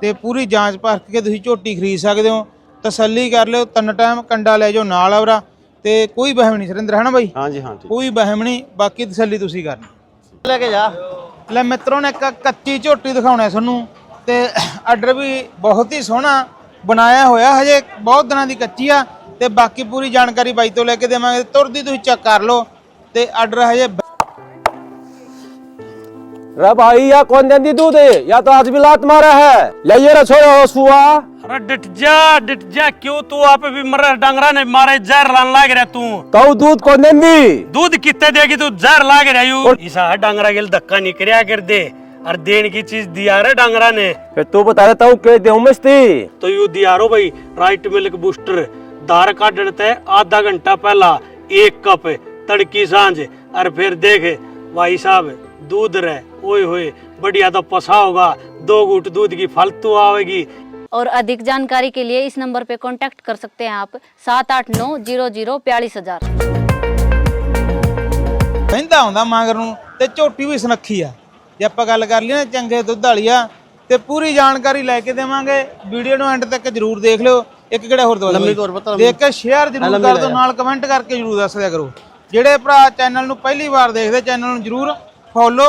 ਤੇ ਪੂਰੀ ਜਾਂਚ ਪਰਖ ਕੇ ਤੁਸੀਂ ਝੋਟੀ ਖਰੀਦ ਸਕਦੇ ਹੋ। ਤਸੱਲੀ ਕਰ ਲਿਓ ਤਿੰਨ ਟਾਈਮ ਕੰਡਾ ਲੈ ਜਾਓ ਨਾਲ ਆਵਰਾ ਤੇ ਕੋਈ ਵਹਿਮ ਨਹੀਂ ਸੁਰਿੰਦਰ ਹਨਾ ਬਾਈ? ਹਾਂ ਜੀ ਹਾਂ ਠੀਕ ਕੋਈ ਵਹਿਮ ਨਹੀਂ ਬਾਕੀ ਤਸੱਲੀ ਤੁਸੀਂ ਕਰਨੀ। ਲੈ ਕੇ ਜਾ। ਲੈ ਮਿੱਤਰੋਂ ਨੇ ਇੱਕ ਕੱਚੀ ਝੋਟੀ ਦਿਖਾਉਣਾ ਤੁਹਾਨੂੰ। ਤੇ ਆਰਡਰ ਵੀ ਬਹੁਤ ਹੀ ਸੋਹਣਾ ਬਣਾਇਆ ਹੋਇਆ ਹਜੇ ਬਹੁਤ ਦਿਨਾਂ ਦੀ ਕੱਚੀ ਆ। ਤੇ ਬਾਕੀ ਪੂਰੀ ਜਾਣਕਾਰੀ ਬਾਈ ਤੋਂ ਲੈ ਕੇ ਦੇਵਾਂਗੇ। ਤੁਰਦੀ ਤੁਸੀਂ ਚੈੱਕ ਕਰ ਲਓ। ਤੇ ਆਰਡਰ ਹਜੇ रे भाई या कौन देंदी दूध है या तो आज भी लात मारा है ले ये रे छोरो सुआ अरे डिट जा डिट जा क्यों तू आप भी मरे डंगरा ने मारे जहर लान लाग रहा तू तो दूध कौन देंगी दूध कितने देगी तू जहर लाग रहा यू इसा डंगरा के लिए धक्का नहीं करया कर दे और देने की चीज दिया रे डंगरा ने फिर तू बता देता हूँ के देऊ मस्ती तो यू दिया रो भाई राइट मिल्क बूस्टर दार का डरते आधा घंटा पहला एक कप तड़की सांझ और फिर देख भाई साहब दूध रहे ओए होए बढ़िया तो पसा होगा दो घूट दूध की फालतू आवेगी और अधिक जानकारी के लिए इस नंबर पे कांटेक्ट कर सकते हैं आप सात आठ नौ जीरो जीरो बयालीस हजार ਕਹਿੰਦਾ ਹੁੰਦਾ ਮਾਂਗਰ ਨੂੰ ਤੇ ਝੋਟੀ ਵੀ ਸੁਨੱਖੀ ਆ ਜੇ ਆਪਾਂ ਗੱਲ ਕਰ ਲਈ ਨਾ ਚੰਗੇ ਦੁੱਧ ਵਾਲੀ ਆ ਤੇ ਪੂਰੀ ਜਾਣਕਾਰੀ ਲੈ ਕੇ ਦੇਵਾਂਗੇ ਵੀਡੀਓ ਨੂੰ ਐਂਡ ਤੱਕ ਜਰੂਰ ਦੇਖ ਲਿਓ ਇੱਕ ਕਿਹੜਾ ਹੋਰ ਦਵਾ ਲੰਮੀ ਤੌਰ ਪਤਾ ਦੇਖ ਕੇ ਸ਼ੇਅਰ ਜਰੂਰ ਕਰ ਦਿਓ ਨਾਲ ਕਮੈਂਟ ਕਰਕੇ ਜਰੂਰ ਦੱਸ ਦਿਆ ਕਰੋ ਜਿਹੜੇ ਭਰਾ ਚੈਨਲ ਨੂੰ ਪਹਿਲੀ ਵਾਰ ਦੇਖਦੇ ਚੈਨਲ ਨੂੰ ਜਰੂਰ ਫੋਲੋ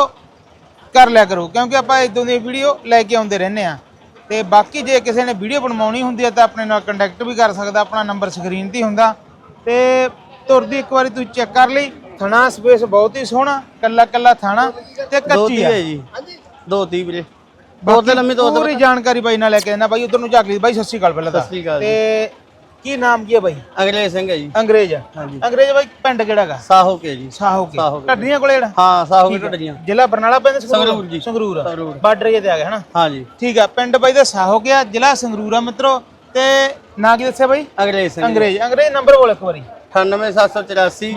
ਕਰ ਲਿਆ ਕਰੋ ਕਿਉਂਕਿ ਆਪਾਂ ਇਦਾਂ ਦੀ ਵੀਡੀਓ ਲੈ ਕੇ ਆਉਂਦੇ ਰਹਿੰਦੇ ਆ ਤੇ ਬਾਕੀ ਜੇ ਕਿਸੇ ਨੇ ਵੀਡੀਓ ਬਣਵਾਉਣੀ ਹੁੰਦੀ ਹੈ ਤਾਂ ਆਪਣੇ ਨਾਲ ਕੰਟੈਕਟ ਵੀ ਕਰ ਸਕਦਾ ਆਪਣਾ ਨੰਬਰ ਸਕਰੀਨ ਤੇ ਹੀ ਹੁੰਦਾ। ਤੇ ਤੁਰਦੀ ਇੱਕ ਵਾਰੀ ਤੂੰ ਚੈੱਕ ਕਰ ਲਈ ਥਣਾ ਸਪੇਸ ਬਹੁਤ ਹੀ ਸੋਹਣਾ ਕੱਲਾ ਕੱਲਾ ਥਾਣਾ ਤੇ ਕੱਚੀ ਆ। ਜੀ। ਦੋ ਤੀ ਵੀਰੇ। ਦੋ ਤੇ ਲੰਮੀ ਦੋ ਪੂਰੀ ਜਾਣਕਾਰੀ ਬਾਈ ਨਾਲ ਲੈ ਕੇ ਦੇਣਾ ਬਾਈ ਉਧਰ ਨੂੰ ਝਾਕ ਲਈ ਬਾਈ ਸਤਿ ਸ਼੍ਰੀ ਅਕਾਲ ਪਹਿਲਾਂ ਤਾਂ। ਤੇ ਕੀ ਨਾਮ ਕੀ ਹੈ ਬਾਈ? ਅਗਲੇ ਸਿੰਘ ਹੈ ਜੀ। ਅੰਗਰੇਜ਼ ਅੰਗਰੇਜ਼ ਬਾਈ ਪਿੰਡ ਕਿਹੜਾਗਾ ਸਾਹੋ ਕੇ ਜੀ। ਸਾਹੋ ਕੇ। ਸਾਹੋ ਕੇ। ਢੱਡੀਆਂ ਕੋਲੇ ਜਿਹੜਾ? ਹਾਂ ਸਾਹੋ ਕੇ ਟੁੱਟੀਆਂ ਜ਼ਿਲ੍ਹਾ ਬਰਨਾਲਾ ਪੈਂਦਾ ਸੰਗਰੂਰ ਜੀ। ਸੰਗਰੂਰ ਸੰਗਰੂਰ। ਬਾਰਡਰ ਜੇ ਤੇ ਆ ਗਿਆ ਹਨਾ? ਹਾਂ ਜੀ ਠੀਕ ਆ ਪਿੰਡ ਬਾਈ ਦਾ ਸਾਹੋ ਗਿਆ ਜ਼ਿਲ੍ਹਾ ਸੰਗਰੂਰ ਆ ਮਿੱਤਰੋ। ਤੇ ਨਾਂ ਕੀ ਦੱਸਿਆ ਬਾਈ? ਅਗਲੇ ਸਿੰਘ ਅੰਗਰੇਜ਼। ਅੰਗਰੇਜ਼ ਨੰਬਰ ਬੋਲ ਇੱਕ ਵਾਰੀ। 98784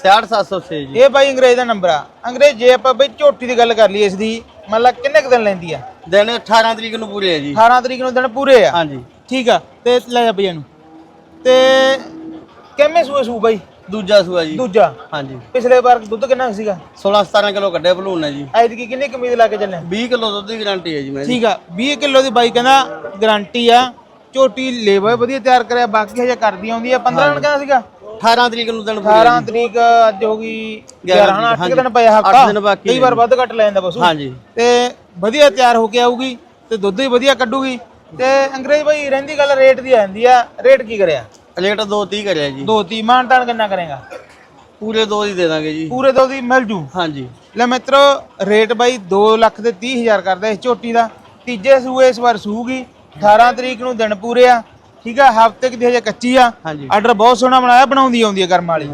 66706 ਜੀ। ਇਹ ਬਾਈ ਅੰਗਰੇਜ਼ ਦਾ ਨੰਬਰ ਆ। ਅੰਗਰੇਜ਼ ਜੇ ਆਪਾਂ ਬਈ ਝੋਟੀ ਦੀ ਗੱਲ ਕਰ ਲਈਏ ਇਸ ਦੀ ਮੰਨ ਲਾ ਕਿੰਨੇ ਕੁ ਦਿਨ ਲੈਂਦੀ ਆ? ਦਿਨ 18 ਤਰੀਕ ਨੂੰ ਪੂਰੇ ਹੈ ਜੀ। 18 ਤਰੀਕ ਨੂੰ ਦਿਨ ਪੂਰੇ ਆ। ਹਾਂ ਜੀ ਠੀਕ ਆ ਤੇ ਲੈ ਜਾ ਬਈ ਇਹਨੂੰ। ਤੇ ਕਿੰਨੇ ਸੂਏ ਸੂ ਬਾਈ? ਦੂਜਾ ਸੂਆ ਜੀ। ਦੂਜਾ? ਹਾਂ ਜੀ ਪਿਛਲੇ ਵਾਰ ਦੁੱਧ ਕਿੰਨਾ ਕੁ ਸੀਗਾ? 16 17 ਕਿਲੋ ਕੱਢਿਆ ਬਲੂਨ ਹੈ ਜੀ। ਐਤਕੀ ਕਿੰਨੀ ਕੁ ਉਮੀਦ ਲਾ ਕੇ ਚੱਲੇ? 20 ਕਿਲੋ ਦੁੱਧ ਦੀ ਗਾਰੰਟੀ ਹੈ ਜੀ ਮੈਂ ਠੀਕ ਆ 20 ਕਿਲੋ ਦੀ ਬਾਈ ਕਹਿੰਦਾ ਗਾਰੰਟੀ ਆ। ਝੋਟੀ ਲੇਵਾ ਵਧੀਆ ਤਿਆਰ ਕਰਿਆ ਬਾਕੀ ਹਜੇ ਕਰਦੀ ਆਉਂਦੀ ਆ। 15 ਦਿਨ ਕਹਿੰਦਾ ਸੀਗਾ? 18 ਤਰੀਕ ਨੂੰ ਦਿਨ ਪੂਰੇ 18 ਤਰੀਕ ਅੱਜ ਹੋ ਗਈ 11 ਹਨਾ 8 ਹਾਂਜੀ। ਦਿਨ ਪਏ ਅੱਠ ਹਫਤਾ। ਦਿਨ ਬਾਕੀ ਕਈ ਨੇ। ਵਾਰ। ਵੱਧ ਘੱਟ ਲੈ ਜਾਂਦਾ ਪਸ਼ੂ ਹਾਂ ਜੀ ਤੇ ਵਧੀਆ ਤਿਆਰ ਹੋ ਕੇ ਆਊਗੀ ਤੇ ਦੁੱਧ ਵੀ ਵਧੀਆ ਕੱਢੂਗੀ। ਤੇ ਅੰਗਰੇਜ਼ ਬਾਈ ਰਹਿੰਦੀ ਗੱਲ ਰੇਟ ਦੀ ਆ ਜਾਂਦੀ ਆ। ਰੇਟ ਕੀ ਕਰਿਆ? ਰੇਟ 230 ਕਰਿਆ ਜੀ। ਦੋ ਤੀ ਮਾਨਤਾਨ ਕਿੰਨਾ ਕਰੇਗਾ? ਪੂਰੇ ਦੋ ਦੀ ਦੇ ਦਾਂਗੇ ਜੀ। ਪੂਰੇ ਦੋ ਦੀ ਮਿਲ ਜੂ। ਹਾਂ ਜੀ ਲੈ ਮਿੱਤਰੋ ਰੇਟ ਬਾਈ 2 ਲੱਖ ਤੇ 30 ਹਜ਼ਾਰ ਕਰਦਾ ਇਸ ਝੋਟੀ ਦਾ। ਤੀਜੇ ਸੂਏ ਇਸ ਵਾਰ ਸੂਗੀ। 18 ਤਰੀਕ ਨੂੰ ਦਿਨ ਪੂਰੇ ਆ। ਠੀਕ ਆ ਹਫ਼ਤੇ ਕਿ ਦੀ ਹਜੇ ਕੱਚੀ ਆ। ਹਾਂਜੀ। ਆਰਡਰ ਬਹੁਤ ਸੋਹਣਾ ਬਣਾਇਆ ਬਣਾਉਂਦੀ ਆਉਂਦੀ ਆ ਕਰਮ ਵਾਲੀ।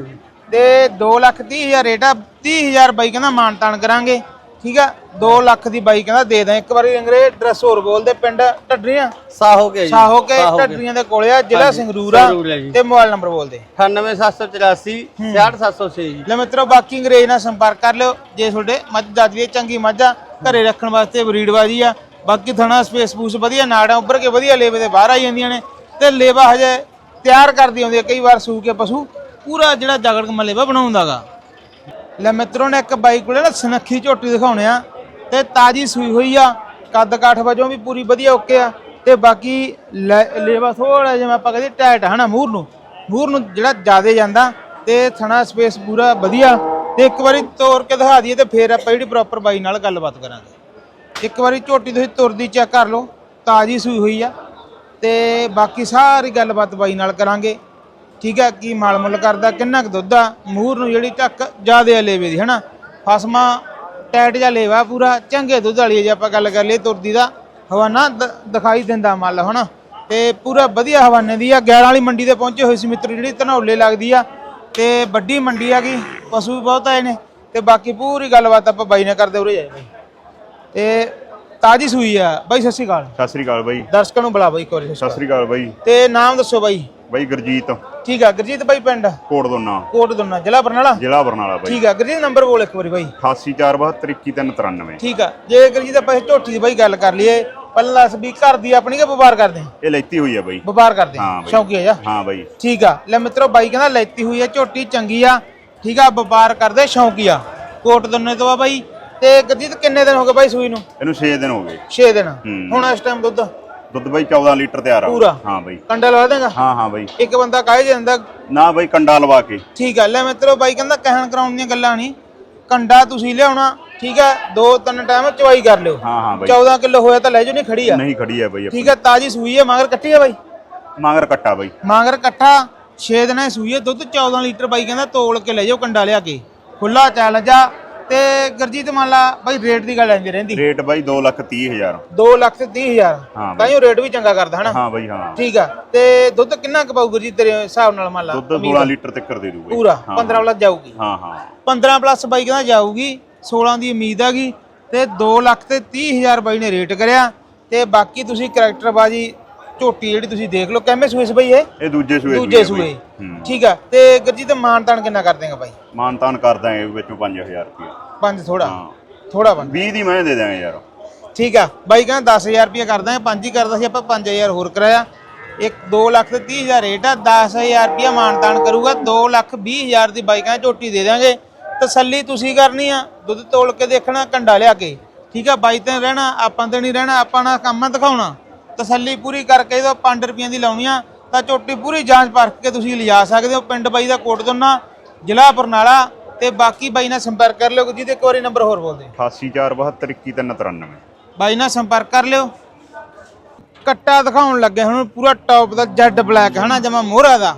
ਤੇ 2 ਲੱਖ 30 ਹਜ਼ਾਰ ਰੇਟ ਆ। 30 ਹਜ਼ਾਰ ਬਾਈ ਕਹਿੰਦਾ ਮਾਨ ਤਾਨ ਕਰਾਂਗੇ। ਠੀਕ ਆ? 2 ਲੱਖ ਦੀ ਬਾਈ ਕਹਿੰਦਾ ਦੇ ਦਾਂ। ਇੱਕ ਵਾਰੀ ਅੰਗਰੇਜ਼ ਡਰੈਸ ਹੋਰ ਬੋਲਦੇ ਪਿੰਡ ਢੱਡਰੀਆਂ? ਸਾਹੋ ਕੇ ਜੀ। ਸਾਹੋ ਕੇ ਢੱਡਰੀਆਂ ਦੇ ਕੋਲੇ ਆ ਜ਼ਿਲ੍ਹਾ ਸੰਗਰੂਰ ਆ ਸੰਗਰੂਰ ਹੈ ਜੀ। ਤੇ ਮੋਬਾਈਲ ਨੰਬਰ ਬੋਲਦੇ 98784 66706 ਜੀ। ਲੈ ਮਿੱਤਰੋ ਬਾਕੀ ਅੰਗਰੇਜ਼ ਨਾਲ ਸੰਪਰਕ ਕਰ ਲਿਓ। ਜੇ ਤੁਹਾਡੇ ਮੱਝ ਦਾਦੀ ਚੰਗੀ ਮੱਝ ਆ ਘਰੇ ਰੱਖਣ ਵਾਸਤੇ ਬਰੀਡ ਬਾਜੀ ਆ ਬਾਕੀ ਥਣਾ ਸਪੇਸ ਪੂਸ ਵਧੀਆ ਨਾੜਾਂ ਉੱਪਰ ਕੇ ਵਧੀਆ ਲੇਵੇ ਦੇ ਬਾਹਰ ਆਈ ਜਾਂਦੀਆਂ ਨੇ ਤੇ ਲੇਵਾ ਹਜੇ ਤਿਆਰ ਕਰਦੀ ਆਉਂਦੀ ਆ ਕਈ ਵਾਰ ਸੂ ਕੇ ਪਸ਼ੂ। ਪੂਰਾ ਜਿਹੜਾ ਜਗੜ ਕਮਾ ਲੇਵਾ ਬਣਾਉਂਦਾਗਾ ਲੈ ਮਿੱਤਰੋ ਨੇ ਇੱਕ ਬਾਈਕ ਕੋਲੇ ਨਾ ਸਨੱਖੀ ਝੋਟੀ ਦਿਖਾਉਣੇ ਆ, ਤੇ ਤਾਜੀ ਸੂਈ ਹੋਈ ਆ, ਕੱਦ ਕਾਠ ਵਜੋਂ ਵੀ ਪੂਰੀ ਵਧੀਆ ਓਕੇ ਆ, ਤੇ ਬਾਕੀ ਲੈ- ਲੇਵਾ ਥੋੜਾ ਜਿਹਾ ਆਪਾਂ ਕਹਿੰਦੇ ਟਾਈਟ ਹਨਾ ਮੂਰ ਨੂੰ ਮੂਰ ਨੂੰ ਜਿਹੜਾ ਜ਼ਿਆਦੇ ਜਾਂਦਾ, ਤੇ ਥਣਾ ਸਪੇਸ ਪੂਰਾ ਵਧੀਆ, ਤੇ ਇੱਕ ਵਾਰੀ ਤੋੜ ਕੇ ਦਿਖਾ ਦਈਏ ਤੇ ਫੇਰ ਆਪਾਂ ਜਿਹੜੀ ਪ੍ਰੋਪਰ ਬਾਈ ਨਾਲ ਗੱਲਬਾਤ ਕਰਾਂਗੇ। ਇੱਕ ਵਾਰੀ ਝੋਟੀ ਤੁਸੀਂ ਤੁਰਦੀ ਚੈੱਕ ਕਰ ਲਓ, ਤਾਜੀ ਸੂਈ ਹੋਈ ਆ, ਤੇ ਬਾਕੀ ਸਾਰੀ ਗੱਲਬਾਤ ਬਾਈ ਨਾਲ ਕਰਾਂਗੇ। ਠੀਕ ਆ ਕੀ ਮਾਲ ਮੁੱਲ ਕਰਦਾ ਕਿੰਨਾ ਕੁ ਦੁੱਧ ਆ ਮੂਰ ਨੂੰ ਜਿਹੜੀ ਢੱਕ ਜਿਆਦੇ ਲੇਵੇ ਦੀ ਹਨਾ? ਫਸਮਾ ਟੈਟ ਜਾਂ ਲੇਵਾ ਪੂਰਾ ਚੰਗੇ ਦੁੱਧ ਵਾਲੀ ਜੇ ਆਪਾਂ ਗੱਲ ਕਰ ਲਈਏ ਤੁਰਦੀ ਦਾ ਹਵਾਨਾ ਦਿਖਾਈ ਦਿੰਦਾ ਮੱਲ ਹਨਾ? ਤੇ ਪੂਰਾ ਵਧੀਆ ਹਵਾਨੇ ਦੀ ਆ 11 ਵਾਲੀ ਮੰਡੀ ਤੇ ਪਹੁੰਚੇ ਹੋਏ ਸੀ ਮਿੱਤਰ ਜਿਹੜੀ ਧਨੌਲੇ ਲੱਗਦੀ ਆ ਤੇ ਵੱਡੀ ਮੰਡੀ ਆ ਗਈ ਪਸ਼ੂ ਵੀ ਬਹੁਤ ਆਏ ਨੇ ਤੇ ਬਾਕੀ ਪੂਰੀ ਗੱਲਬਾਤ ਆਪਾਂ ਬਾਈ ਨਾਲ ਕਰਦੇ ਉਰੇ ਜਾਏ ਬਾਈ। ਤੇ ਤਾਜੀ ਸੂਈ ਆ ਬਾਈ ਸਤਿ ਸ਼੍ਰੀ ਅਕਾਲ। ਸਤਿ ਸ੍ਰੀ ਅਕਾਲ ਬਾਈ। ਦਰਸ਼ਕਾਂ ਨੂੰ ਬੁਲਾ ਬਾਈ ਇੱਕ ਵਾਰੀ ਸਤਿ ਸ਼੍ਰੀ ਅਕਾਲ ਬਾਈ। ਤੇ ਨਾਮ ਦੱਸੋ ਬਾਈ। ਬਾਈ ਗੁਰਜੀਤ। ਠੀਕ ਆ ਗੁਰਜੀਤ ਬਾਈ ਪਿੰਡ? ਕੋਟ ਦੋਨਾ ਕੋਟ ਦੁੰਨਾ ਜ਼ਿਲ੍ਹਾ ਬਰਨਾਲਾ? ਜ਼ਿਲ੍ਹਾ ਬਰਨਾਲਾ ਬਾਈ। ਠੀਕ ਆ ਗੁਰਜੀਤ ਨੰਬਰ ਬੋਲ ਇੱਕ ਵਾਰੀ ਬਾਈ। 88472193 ਠੀਕ ਆ ਜੇ ਗੁਰਜੀਤ ਆਪਾਂ ਝੋਟੀ ਦੀ ਬਾਈ ਗੱਲ ਕਰ ਲਈਏ ਪਹਿਲਾਂ ਦੱਸ ਵੀ ਘਰ ਦੀ ਆਪਣੀ ਕਿ ਵਪਾਰ ਕਰਦੇ? ਆ ਇਹ ਲੈਤੀ ਹੋਈ ਆ ਬਾਈ। ਵਪਾਰ ਕਰਦੇ? ਸ਼ੌਂਕੀ ਆ ਜਾ ਹਾਂ ਬਾਈ। ਠੀਕ ਆ ਲੈ ਮਿੱਤਰੋ ਬਾਈ ਕਹਿੰਦਾ ਲੈਤੀ ਹੋਈ ਆ ਝੋਟੀ ਚੰਗੀ ਆ ਠੀਕ ਆ ਵਪਾਰ ਕਰਦੇ ਸ਼ੌਂਕੀ ਆ। ਕੋਟ ਦੁੰਨੇ ਤੋਂ ਆ ਬਾਈ। ਤੇ ਗੁਰਜੀਤ ਕਿੰਨੇ ਦਿਨ ਹੋ ਗਏ ਬਾਈ ਸੂਈ ਨੂੰ? ਇਹਨੂੰ 6 ਦਿਨ ਹੋ ਗਏ। 6 ਦਿਨ। ਹੁਣ ਇਸ ਟਾਈਮ ਦੁੱਧ? ਦੁੱਧ ਬਾਈ 14 ਲੀਟਰ ਤਿਆਰ ਆ। ਪੂਰਾ? ਹਾਂ ਬਾਈ। ਕੰਡਾ ਲਵਾ ਦੇਗਾ? ਹਾਂ ਹਾਂ ਬਾਈ। ਇੱਕ ਬੰਦਾ ਕਾਹੇ ਜਾਂਦਾ ਨਾ ਬਾਈ ਕੰਡਾ ਲਵਾ ਕੇ। ਠੀਕ ਆ ਲੈ ਮਿੱਤਰੋ ਬਾਈ ਕਹਿੰਦਾ ਕਹਿਣ ਕਰਾਉਣ ਦੀਆਂ ਗੱਲਾਂ ਨਹੀਂ। ਕੰਡਾ ਤੁਸੀਂ ਲਿਆਉਣਾ ਠੀਕ ਆ ਦੋ ਤਿੰਨ ਟਾਈਮ ਚਵਾਈ ਕਰ ਲਿਓ। ਹਾਂ ਹਾਂ ਬਾਈ। 14 ਕਿਲੋ ਹੋਇਆ ਤਾਂ ਲੈ ਜਾਓ ਨਹੀਂ ਖੜੀ ਆ। ਨਹੀਂ ਖੜੀ ਆ ਬਾਈ। ਠੀਕ ਆ ਤਾਜੀ ਸੂਈ ਆ ਮਗਰ ਕੱਟੀ ਆ ਬਾਈ? ਮਗਰ ਕੱਟਾ ਬਾਈ। ਮਗਰ ਕੱਟਾ 6 ਦਿਨਾਂ ਦੀ ਸੂਈ ਆ ਦੁੱਧ 14 ਲੀਟਰ ਬਾਈ ਕਹਿੰਦਾ ਤੋਲ ਕੇ ਲੈ ਜਾਓ ਕੰਡਾ ਲਿਆ ਕੇ। ਖੁੱਲਾ ਚੈਲੰਜ ਆ। ਤੇ ਗੁਰਜੀਤ ਮੰਨ ਲਾ ਬਾਈ ਰੇਟ ਦੀ ਗੱਲ ਆਂਦੀ ਰਹਿੰਦੀ। ਰੇਟ ਬਾਈ 2 ਲੱਖ 30 ਹਜ਼ਾਰ। 2 ਲੱਖ ਤੇ 30 ਹਜ਼ਾਰ। ਹਾਂ ਤਾਂ ਉਹ ਰੇਟ ਵੀ ਚੰਗਾ ਕਰਦਾ ਹਨਾ? ਹਾਂ ਬਾਈ ਹਾਂ। ਠੀਕ ਆ। ਤੇ ਦੁੱਧ ਕਿੰਨਾ ਕੁ ਪਾਊ ਗੁਰਜੀਤ ਤੇਰੇ ਹਿਸਾਬ ਨਾਲ ਮੰਨ ਲਾ? ਦੁੱਧ 16 ਲੀਟਰ ਤੱਕ ਦੇ ਦੂ ਬਾਈ ਪੂਰਾ ਹਾਂ। 15 ਪਲੱਸ ਜਾਊਗੀ। ਹਾਂ ਹਾਂ। 15 ਪਲੱਸ ਬਾਈ ਕਹਿੰਦਾ ਜਾਊਗੀ 16 ਦੀ ਉਮੀਦ ਹੈਗੀ ਤੇ 2 ਲੱਖ ਤੇ 30 ਹਜ਼ਾਰ ਬਾਈ ਨੇ ਰੇਟ ਕਰਿਆ। ਤੇ ਬਾਕੀ ਤੁਸੀਂ ਕਰੈਕਟਰ ਬਾਜੀ ਝੋਟੀ ਜਿਹੜੀ ਤੁਸੀਂ ਦੇਖ ਲਓ ਕਿਵੇਂ ਸੂਏ ਬਾਈ ਇਹ? ਇਹ ਦੂਜੇ ਸੂਏ ਦੂਜੇ ਸੂਏ। ਠੀਕ ਆ ਤੇ ਗੁਰਜੀਤ ਮਾਨਤਾਨ ਕਿੰਨਾ ਕਰ ਦੇਗਾ ਬਾਈ? ਮਾਨਤਾਨ ਕਰ ਦਾਂਗੇ ਵਿੱਚੋਂ 5000 ਰੁਪਏ ਪੰਜ ਥੋੜਾ ਥੋੜਾ ਪੰਜ। 20 ਦੀ ਮੈਂ ਦੇ ਦਾਂਗੇ ਯਾਰ। ਠੀਕ ਆ ਬਾਈ ਕਹਿੰਦਾ 10000 ਰੁਪਏ ਕਰਦਾ ਹੈ ਪੰਜ ਹੀ ਕਰਦਾ ਸੀ ਆਪਾਂ 5000 ਹੋਰ ਕਰਾਇਆ। ਇੱਕ 2 ਲੱਖ ਤੇ 30000 ਰੇਟ ਆ 10000 ਰੁਪਏ ਮਾਨਤਾਨ ਕਰੂਗਾ 2 ਲੱਖ 20000 ਦੀ ਬਾਈ ਕਹਿੰਦਾ ਝੋਟੀ ਦੇ ਦਾਂਗੇ ਤਸੱਲੀ ਤੁਸੀਂ ਕਰਨੀ ਆ ਦੁੱਧ ਤੋਲ ਕੇ ਦੇਖਣਾ ਕੰਡਾ ਲਿਆ ਕੇ। ਠੀਕ ਆ ਬਾਈ ਤੇ ਰਹਿਣਾ ਆਪਾਂ ਤੇ ਨਹੀਂ ਰਹਿਣਾ ਆਪਾਂ ਨਾ ਕੰਮ ਦਿਖਾਉਣਾ। ਤਸੱਲੀ ਪੂਰੀ ਕਰਕੇ ਇਹਦਾ 5 ਰੁਪਈਆਂ ਦੀ ਲਾਉਣੀ ਆ ਤਾਂ ਝੋਟੀ ਪੂਰੀ ਜਾਂਚ ਪਰਖ ਕੇ ਤੁਸੀਂ ਲਿਜਾ ਸਕਦੇ ਹੋ ਪਿੰਡ ਬਾਈ ਦਾ ਕੋਟ ਦੋਨਾ ਜ਼ਿਲ੍ਹਾ ਬਰਨਾਲਾ ਤੇ ਬਾਕੀ ਬਾਈ ਨਾਲ ਸੰਪਰਕ ਕਰ ਲਿਓ ਜਿਹਦੇ ਇੱਕ ਵਾਰੀ ਨੰਬਰ ਹੋਰ ਬੋਲ ਦੇ 88472 ਬਾਈ ਨਾਲ ਸੰਪਰਕ ਕਰ ਲਿਓ। ਕੱਟਾ ਦਿਖਾਉਣ ਲੱਗੇ ਹੁਣ ਪੂਰਾ ਟੌਪ ਦਾ ਜੈਡ ਬਲੈਕ ਹਨਾ ਜਮਾ ਮੋਹਰਾ ਦਾ।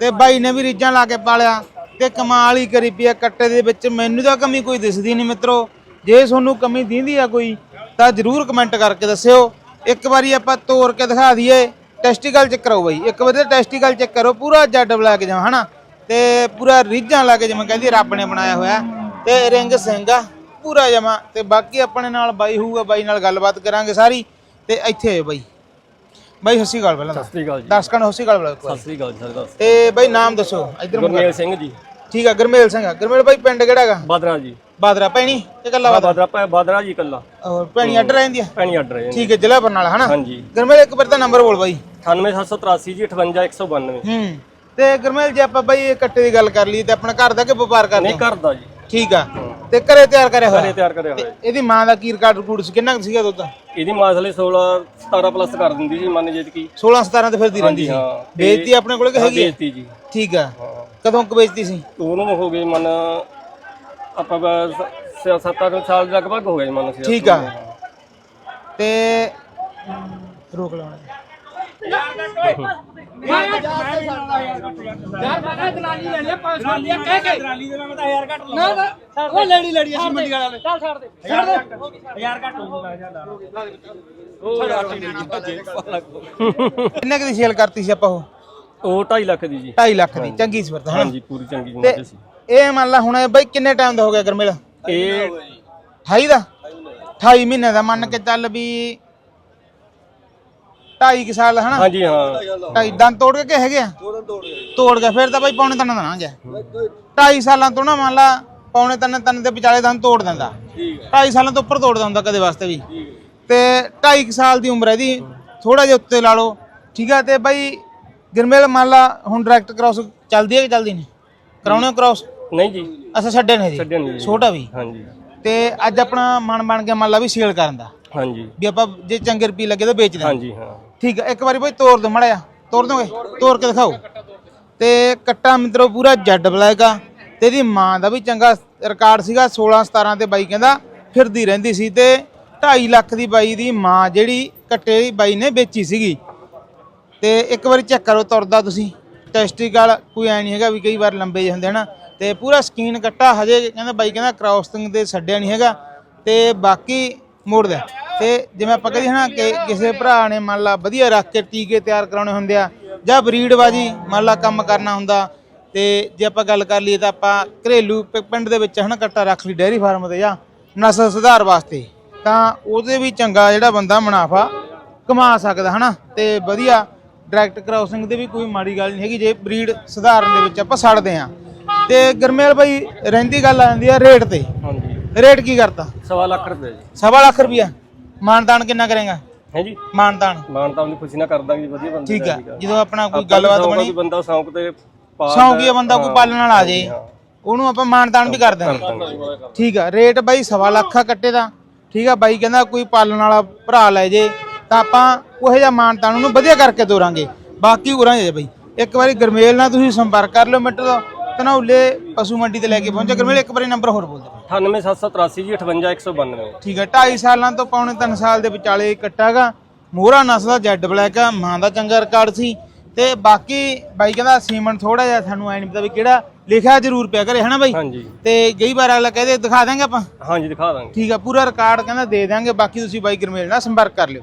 ਤੇ ਬਾਈ ਨੇ ਵੀ ਰੀਜਾਂ ਲਾ ਕੇ ਪਾਲਿਆ ਤੇ ਕਮਾਲ ਹੀ ਕਰੀ ਪਈ ਆ ਕੱਟੇ ਦੇ ਵਿੱਚ। ਮੈਨੂੰ ਤਾਂ ਕਮੀ ਕੋਈ ਦਿਸਦੀ ਨਹੀਂ ਮਿੱਤਰੋ। ਜੇ ਤੁਹਾਨੂੰ ਕਮੀ ਦਿੰਦੀ ਆ ਕੋਈ ਤਾਂ ਜਰੂਰ ਕਮੈਂਟ ਕਰਕੇ ਦੱਸਿਓ। ਇੱਕ ਵਾਰੀ ਆਪਾਂ ਤੋੜ ਕੇ ਦਿਖਾ ਦਈਏ ਟੈਸਟੀਕਲ ਚੈੱਕ ਕਰੋ ਬਾਈ। ਇੱਕ ਵਾਰੀ ਟੈਸਟੀਕਲ ਚੈੱਕ ਕਰੋ ਪੂਰਾ ਜੈਡ ਬਲੈਕ ਜਮਾ ਹਨਾ? ਤੇ ਪੂਰਾ ਰੀਜਾਂ ਲਾ ਕੇ ਜਿਵੇਂ ਕਹਿੰਦੀ ਰੱਬ ਨੇ ਬਣਾਇਆ ਹੋਇਆ। ਤੇ ਰਿੰਗ ਸਿੰਘ ਆ ਪੂਰਾ ਜਮਾ ਤੇ ਬਾਕੀ ਆਪਣੇ ਨਾਲ ਬਾਈ ਹੋਊਗਾ ਬਾਈ ਨਾਲ ਗੱਲਬਾਤ ਕਰਾਂਗੇ ਸਾਰੀ। ਤੇ ਇੱਥੇ ਆਇਓ ਬਾਈ। ਬਾਈ ਹੱਸੀ ਗੱਲ ਪਹਿਲਾਂ ਸਤਿ ਸ੍ਰੀ ਅਕਾਲ ਜੀ। ਦਰਸ਼ਕਾਂ ਨੂੰ ਹੱਸੀ ਗੱਲ ਬੁਲਾਓ। ਸਤਿ ਸ੍ਰੀ ਅਕਾਲ ਜੀ ਸਰ ਤੇ ਬਾਈ ਨਾਮ ਦੱਸੋ ਇਧਰ ਗੁਰਮੇਲ ਸਿੰਘ ਜੀ। ਠੀਕ ਆ ਗਰਮੇਲ ਸਿੰਘ ਆ। ਗਰਮੇਲ ਬਾਈ ਪਿੰਡ ਕਿਹੜਾ ਹੈਗਾ? ਬਾਦਰਾ ਜੀ। ਬਾਦਰਾ ਭੈਣੀ ਤੇ ਕੱਲਾ ਆ ਬਾਦਰਾ। ਬਾਦਰਾ ਪੈ ਬਾਦਰਾ ਜੀ ਕੱਲਾ ਹੋਰ ਭੈਣੀ ਅੱਡ ਰਹਿੰਦੀ ਆ ਪੈਣੀ ਆਰਡਰ ਹੈ ਠੀਕ ਹੈ ਜ਼ਿਲ੍ਹਾ ਬਰਨਾਲਾ ਹਨਾ? ਹਾਂਜੀ। ਗਰਮੇਲ ਇੱਕ ਵਾਰ ਤਾਂ ਨੰਬਰ ਬੋਲ ਬਾਈ। 98783 ਜੀ 58192 ਹੂੰ। ਤੇ ਗਰਮੇਲ ਜੇ ਆਪਾਂ ਬਾਈ ਇਹ ਕੱਟੇ ਦੀ ਗੱਲ ਕਰ ਲਈ ਤੇ ਆਪਣਾ ਘਰ ਦਾ ਕਿ ਵਪਾਰ ਕਰਦੇ ਨਹੀਂ ਕਰਦਾ ਜੀ। ਠੀਕ ਆ। ਤੇ ਘਰੇ ਤਿਆਰ ਕਰਿਆ ਘਰੇ ਹੋਇਆ ਤਿਆਰ ਕਰਿਆ ਤੇ ਹੋਇਆ ਇਹਦੀ ਮਾਂ ਦਾ ਕੀ ਰਿਕਾਰਡ ਰਿਕੂਡ ਸੀ? ਕਿੰਨਾ ਕੁ ਸੀਗਾ ਦੁੱਧ? ਇਹਦੀ ਮਾਸਲੇ 16 17 ਪਲੱਸ ਕਰ ਦਿੰਦੀ ਜੀ ਮੰਨ ਜੇ ਕੀ। 16 17 ਤੇ ਫਿਰਦੀ ਰਹਿੰਦੀ ਸੀ। ਹਾਂ। ਵੇਚਤੀ ਆਪਣੇ ਕੋਲ ਕਿ ਹੈਗੀ ਆ? ਬੇਇੱਜ਼ਤੀ ਜੀ। ਠੀਕ ਆ। ਕਦੋਂ ਕੁ ਵੇਚਤੀ ਸੀ? ਉਹਨੂੰ ਹੋ ਗਏ ਮਨ ਆਪਾਂ ਬਸ 7-8 ਸਾਲ ਦੇ ਲਗਭਗ ਹੋ ਗਏ ਮਨ ਸੀ ਠੀਕ ਆ। ਤੇ ਰੋਕ ਲਾਉਣਾ ਉਹ ਲੈਣੀ ਲੈਣੀ ਅਸੀਂ ਮੰਡੀ ਵਾਲਿਆਂ ਨੇ। ਚੱਲ ਛੱਡ ਦੇ। ਕਿੰਨੇ ਕੁ ਦੀ ਸੇਲ ਕਰਤੀ ਸੀ ਆਪਾਂ ਉਹ? ਉਹ 2.5 ਲੱਖ ਦੀ ਜੀ। 2.5 ਲੱਖ ਦੀ ਚੰਗੀ ਸੀ ਫਿਰ ਤਾਂ ਹਨਾ ਹਾਂਜੀ ਪੂਰੀ ਚੰਗੀ ਤੇ ਮੱਝ ਸੀ। ਇਹ ਮੰਨ ਲਾ ਹੁਣ ਬਈ ਕਿੰਨੇ ਟਾਈਮ ਦਾ ਹੋ ਗਿਆ ਗਰਮੇਲ ਇਹ 28 ਦਾ? 28 ਮਹੀਨੇ ਦਾ ਮੰਨ ਕੇ ਚੱਲ ਵੀ 2.5 ਕਿ ਸਾਲ ਹਨਾ? ਹਾਂਜੀ ਹਾਂ। 2.5 ਦੰਦ ਤੋੜ ਕੇ ਕਿ ਹੈਗੇ ਆ? ਤੋੜ ਗਿਆ ਫਿਰ ਤਾਂ ਬਈ ਪੌਣੇ ਤਿੰਨ ਦਾ ਨਾ ਗਿਆ 2.5 ਸਾਲਾਂ ਤੋਂ ਨਾ ਮੰਨ ਲਾ ਪੌਣੇ ਤਿੰਨ ਤਿੰਨ ਦੇ ਵਿਚਾਲੇ ਦੰਦ ਤੋੜ ਦਿੰਦਾ। 2.5 ਸਾਲਾਂ ਤੋਂ ਉੱਪਰ ਤੋੜਦਾ ਹੁੰਦਾ ਕਦੇ ਵਾਸਤੇ ਵੀ। ਤੇ 2.5 ਸਾਲ ਦੀ ਉਮਰ ਹੈ ਇਹਦੀ। ਥੋੜਾ ਜਿਹਾ ਉੱਤੇ ਲਾ ਲਓ। ਠੀਕ ਆ ਤੇ ਬਈ ਗਿਰਮੇਲ ਮੰਨ ਲਾ ਹੁਣ ਡਾਇਰੈਕਟ ਕ੍ਰਾਸ ਚੱਲਦੀ ਹੈ ਕਿ ਚੱਲਦੀ ਨਹੀਂ? ਕਰਾਉਣੇ ਕ੍ਰਾਸ ਨਹੀਂ ਜੀ। ਅੱਛਾ ਛੱਡੇ ਨੇ ਜੀ? ਨਹੀਂ ਜੀ। ਛੋਟਾ ਵੀ? ਹਾਂਜੀ। ਤੇ ਅੱਜ ਆਪਣਾ ਮਨ ਬਣ ਗਿਆ ਮੰਨ ਲਾ ਵੀ ਸੇਲ ਕਰਨ ਦਾ। ਹਾਂਜੀ। ਵੀ ਆਪਾਂ ਜੇ ਚੰਗੇ ਰੁਪਏ ਲੱਗੇ ਤਾਂ ਵੇਚ ਦਿਆਂਗੇ ਹਾਂਜੀ ਹਾਂ। ਠੀਕ ਹੈ ਇੱਕ ਵਾਰੀ ਬਈ ਤੋੜ ਦੋ ਮੜਿਆ ਤੋੜ ਦੋਗੇ? ਤੋੜ ਕੇ ਦਿਖਾਓ। ਤੇ ਕੱਟਾ ਮਿੱਤਰੋ, ਪੂਰਾ ਜੱਡ ਬਲੈਕ ਆ, ਤੇ ਇਹਦੀ ਮਾਂ ਦਾ ਵੀ ਚੰਗਾ ਰਿਕਾਰਡ ਸੀਗਾ 16 17 ਤੇ ਬਾਈ ਕਹਿੰਦਾ ਫਿਰਦੀ ਰਹਿੰਦੀ ਸੀ, ਤੇ 2.5 ਲੱਖ ਦੀ ਬਾਈ ਦੀ ਮਾਂ ਜਿਹੜੀ ਕੱਟੇ ਦੀ ਬਾਈ ਨੇ ਵੇਚੀ ਸੀਗੀ। ਤੇ ਇੱਕ ਵਾਰੀ ਚੈੱਕ ਕਰੋ ਤੁਰਦਾ ਤੁਸੀਂ ਟੈਸਟੀਕਲ ਕੋਈ ਐ ਨਹੀਂ ਹੈਗਾ ਵੀ ਕਈ ਵਾਰ ਲੰਬੇ ਜਿਹੇ ਹੁੰਦੇ ਹਨਾ ਤੇ ਪੂਰਾ ਸਕੀਨ ਕੱਟਾ, ਹਜੇ ਕਹਿੰਦਾ ਬਾਈ ਕਹਿੰਦਾ ਕ੍ਰਾਸਿੰਗ ਤੇ ਛੱਡਿਆ ਨਹੀਂ ਹੈਗਾ, ਤੇ ਬਾਕੀ ਮੋੜ ਤੇ ਜਿਵੇਂ ਆਪਾਂ ਕਹਿੰਦੇ ਹਨਾ ਕਿ ਕਿਸੇ ਭਰਾ ਨੇ ਮੰਨ ਲਾ ਵਧੀਆ ਰੱਖ ਕੇ ਟੀਕੇ ਤਿਆਰ ਕਰਾਉਣੇ ਹੁੰਦੇ ਆ ਜਾਂ ਬਰੀਡ ਬਾਜੀ ਮੰਨ ਲਾ ਕੰਮ ਕਰਨਾ ਹੁੰਦਾ ਤੇ ਜੇ ਆਪਾਂ ਗੱਲ ਕਰ ਲਈਏ ਤਾਂ ਆਪਾਂ ਘਰੇਲੂ ਪਿੰਡ ਦੇ ਵਿੱਚ ਹਨਾ ਕੱਟਾ ਰੱਖ ਲਈ ਡੇਅਰੀ ਫਾਰਮ ਤੇ ਜਾਂ ਨਸਲ ਸੁਧਾਰ ਵਾਸਤੇ ਤਾਂ ਉਹਦੇ ਵੀ ਚੰਗਾ ਜਿਹੜਾ ਬੰਦਾ ਮੁਨਾਫਾ ਕਮਾ ਸਕਦਾ ਹਨਾ ਤੇ ਵਧੀਆ ਡਾਇਰੈਕਟ ਕ੍ਰਾਸਿੰਗ ਤੇ ਵੀ ਕੋਈ ਮਾੜੀ ਗੱਲ ਨਹੀਂ ਹੈਗੀ ਜੇ ਬਰੀਡ ਸੁਧਾਰਨ ਦੇ ਵਿੱਚ ਆਪਾਂ ਛੱਡਦੇ ਆ ਤੇ ਗਰਮੇਲ ਬਾਈ ਰਹਿੰਦੀ ਗੱਲ ਆ ਜਾਂਦੀ ਆ ਰੇਟ ਤੇ। ਹਾਂਜੀ। ਰੇਟ ਕੀ ਕਰਤਾ? ਸਵਾ ਲੱਖ ਰੁਪਏ ਜੀ। ਸਵਾ ਲੱਖ ਰੁਪਿਆ ਮਾਨਦਾਨ ਕਿੰਨਾ ਕਰੇਗਾ? ਹੈ ਜੀ ਮਾਨਦਾਨ ਮਾਨਤਾ ਦੀ ਖੁਸ਼ੀ ਨਾਲ ਕਰ ਦਾਂਗੇ ਜੀ ਵਧੀਆ ਬੰਦੇ ਠੀਕ ਆ। ਜਦੋਂ ਆਪਣਾ ਕੋਈ ਗੱਲਬਾਤ ਬਣੀ ਬੰਦਾ ਸ਼ੌਂਕ ਤੇ ਪਾ ਸ਼ੌਂਕੀ ਬੰਦਾ ਕੋਈ ਪਾਲਣ ਵਾਲਾ ਆ ਜੇ। ਉਹਨੂੰ ਆਪਾਂ ਮਾਨਦਾਨ ਵੀ ਕਰ ਦਾਂਗੇ। ਠੀਕ ਆ। ਰੇਟ ਬਾਈ ਸਵਾ ਲੱਖ ਆ ਕੱਟੇ ਦਾ। ਠੀਕ ਆ ਬਾਈ ਕਹਿੰਦਾ ਕੋਈ ਪਾਲਣ ਵਾਲਾ ਭਰਾ ਲੈ ਜੇ ਤਾਂ ਆਪਾਂ ਉਹੋ ਜਿਹਾ ਮਾਨਦਾਨ ਉਹਨੂੰ ਵਧੀਆ ਕਰਕੇ ਤੋਰਾਂਗੇ। ਬਾਕੀ ਉਰਾਂ ਜੇ ਬਾਈ। ਇੱਕ ਵਾਰੀ ਗਰਮੇਲ ਨਾਲ ਤੁਸੀਂ ਸੰਪਰਕ ਕਰ ਲਿਓ ਮਿੰਟ ਦਾ। ਪਸ਼ੂ ਮੰਡੀ ਤੇ ਲੈ ਕੇ ਪਹੁੰਚੋ। ਗਰਮੇਲ ਇੱਕ ਵਾਰੀ ਨੰਬਰ ਹੋਰ ਬੋਲ ਦਿਓ। 98783 ਜੀ 58192 ਠੀਕ ਹੈ 2.5 ਸਾਲਾਂ ਤੋਂ ਪੌਣੇ 3 ਸਾਲ ਦੇ ਵਿਚਾਲੇ ਕੱਟਾਗਾ ਮੋਹਰਾ ਨਸਲ ਦਾ ਜੈਡ ਬਲੈਕ ਆ ਮਾਂ ਦਾ ਚੰਗਾ ਰਿਕਾਰਡ ਸੀ। ਤੇ ਬਾਕੀ ਬਾਈ ਕਹਿੰਦਾ ਸੀਮਨ ਥੋੜਾ ਜਿਹਾ ਸਾਨੂੰ ਐ ਨਹੀਂ ਪਤਾ ਵੀ ਕਿਹੜਾ ਲਿਖਿਆ ਜ਼ਰੂਰ ਪਿਆ ਕਰੇ ਹਨਾ ਬਾਈ? ਹਾਂਜੀ। ਤੇ ਕਈ ਵਾਰ ਅਗਲਾ ਕਹਦੇ ਦਿਖਾ ਦਾਂਗੇ ਆਪਾਂ? ਹਾਂਜੀ ਦਿਖਾ ਦਾਂਗੇ ਠੀਕ ਆ ਪੂਰਾ ਰਿਕਾਰਡ ਕਹਿੰਦਾ ਦੇ ਦਾਂਗੇ ਬਾਕੀ ਤੁਸੀਂ ਬਾਈ ਗਰਮੇਲ ਨਾਲ ਸੰਪਰਕ ਕਰ ਲਿਓ।